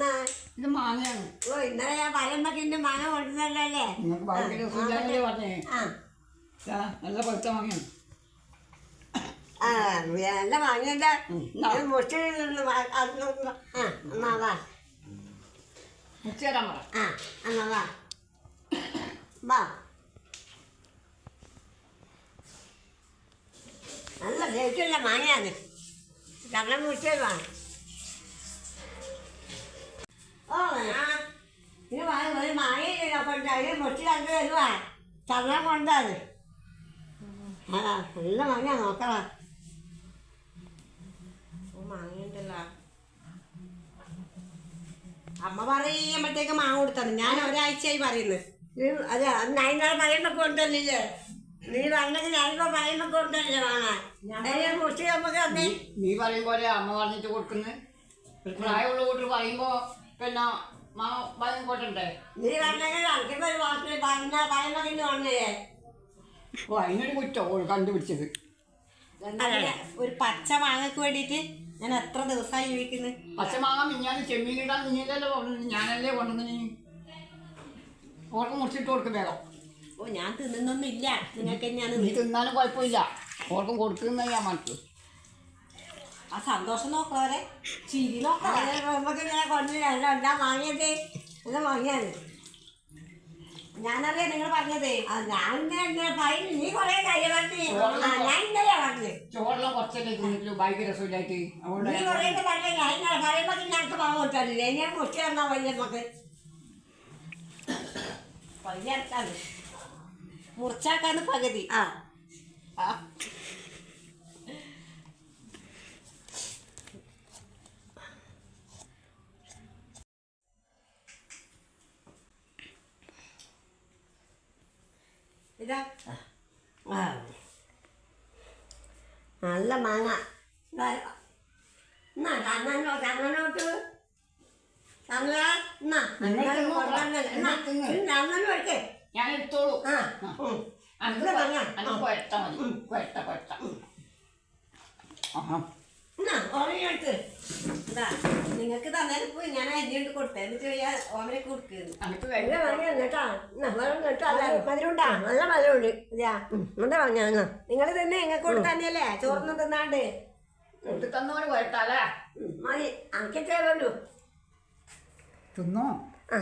എന്നാ ഇത് മാങ്ങയാണ്. ഓ ഇന്നലെ ഞാൻ പഴമ്പക്കിന്റെ മാങ്ങ കൊണ്ടുവന്നല്ലോ നിങ്ങൾക്ക് ഭയങ്കര പറഞ്ഞേ. ആ. ദാ, നല്ല പഴുത്ത മാങ്ങയാണ്. ആ നല്ല ഉം, എന്നാ. നിന്ന് വാ- അത് നോക്കുമ്പോ- ആ അമ്മ വാ. മുറിച്ച് തരാൻ പറ. ആ അമ്മ വാ. വാ. നല്ല ടേസ്റ്റുള്ള മാങ്ങയാണ്. വാ മാങ്ങയില്ല കൊണ്ട് അതിന് മുട്ടി കണ്ടു തരുവാ. തരണം കൊണ്ടാണ് ആ നല്ല മാങ്ങ നോക്കണം മാങ്ങയുണ്ടല്ലോ. അമ്മ പറയുമ്പോഴത്തേക്ക് മാങ്ങ കൊടുത്താണ് ഞാൻ ഒരാഴ്ചയായി പറയുന്നത് നീ അതെ അന്ന് അതിനാൾ പറയുന്ന കൊണ്ടല്ലേ നീ വന്നെങ്കിൽ ഞാനിപ്പോ പറയുന്നൊക്കെ കൊണ്ടല്ലേ വാങ്ങാൻ കുറിച്ച് നമുക്ക് തന്നെ നീ പറയും പോലെ അമ്മ പറഞ്ഞിട്ട് കൊടുക്കുന്നത് പ്രായമുള്ള കൂട്ടർ പറയുമ്പോ പിന്നെ നീ വന്നെങ്കിൽ എനിക്കിപ്പോ ഒരു വാക്കിൽ പറഞ്ഞ പറയുമ്പോ പിന്നെ വന്നേ ഓ അതിനൊരു കുറ്റം. ഓൾ കണ്ടുപിടിച്ചത്. ഒരു പച്ച മാങ്ങക്ക് വേണ്ടിയിട്ട് ഞാൻ എത്ര ദിവസമായി ജീവിക്കുന്നത് പച്ചമാങ്ങ മിഞ്ഞാന്ന് ചെമ്മീനിടാൻ നീയല്ലല്ലോ പറഞ്ഞത് ഞാനല്ലേ കൊണ്ടുവന്ന്. ഓർക്ക് മുറിച്ചിട്ട് കൊടുക്കും വേഗം. ഓ ഞാൻ തിന്നുന്നൊന്നും ഇല്ല നിങ്ങൾക്ക് ഞാൻ നീ തിന്നാലും കുഴപ്പമില്ല. ഓർക്കും കൊടുക്കുന്ന ഞാൻ ആ സന്തോഷം നോക്കണവരെ. ചിരി നോക്കണം നമുക്ക് ഇങ്ങനെ കൊണ്ടില്ല എന്താ വാങ്ങിയതേ എന്താ വാങ്ങിയത് ഞാനറിയാം നിങ്ങൾ പറഞ്ഞതേ. ഞാൻ നീ കൊറേ മുറിച്ചാക്കാന്ന് ഞാൻ ഇന്നലെ കുറച്ചല്ലേ ഭയങ്കര രസമില്ലായിട്ട്. നീ കൊറേ പറഞ്ഞു ഞാൻ ഇന്നലെ പറയുമ്പോ ഞങ്ങൾക്ക് പാവം കൊടുത്തില്ലേ ഞാൻ മുട്ടി തന്നാ വലിയ നമുക്ക്. പതിനടുത്താണ് മുറിച്ചാക്കാണ് പകുതി. ആ. ഇതാ. നല്ല മാങ്ങ. എന്നാ കണ്ണനോ കണ്ണനോട്ട് കണ്ണ എന്നാ നിങ്ങൾ കൊണ്ടുവന്നല്ലേ എന്നാ തിന്ന്. കണ്ണനും എടുക്കേ ഞാൻ എടുത്തോളൂ ആ. മതി. എന്നാ ഇതാ. നിങ്ങൾക്ക് തന്നാലും ഞാൻ അരിയുണ്ട് കൊടുത്തേ. എന്നിട്ട് ഞാൻ ഓമനക്ക് കൊടുക്കുന്നു നല്ല മധുരമുണ്ടാ? നല്ല മധുരമുണ്ട്. ഇതാ. എന്താ പറഞ്ഞ നിങ്ങൾ തന്നെ നിങ്ങൾക്ക് കൊടുത്ത് തന്നെയല്ലേ? ചോറിന് തിന്നാണ്ട്. തന്നോട് കൊഴട്ടാലേ മതി. അങ്ങനെ വേണ്ടു? തിന്നോ? ആ.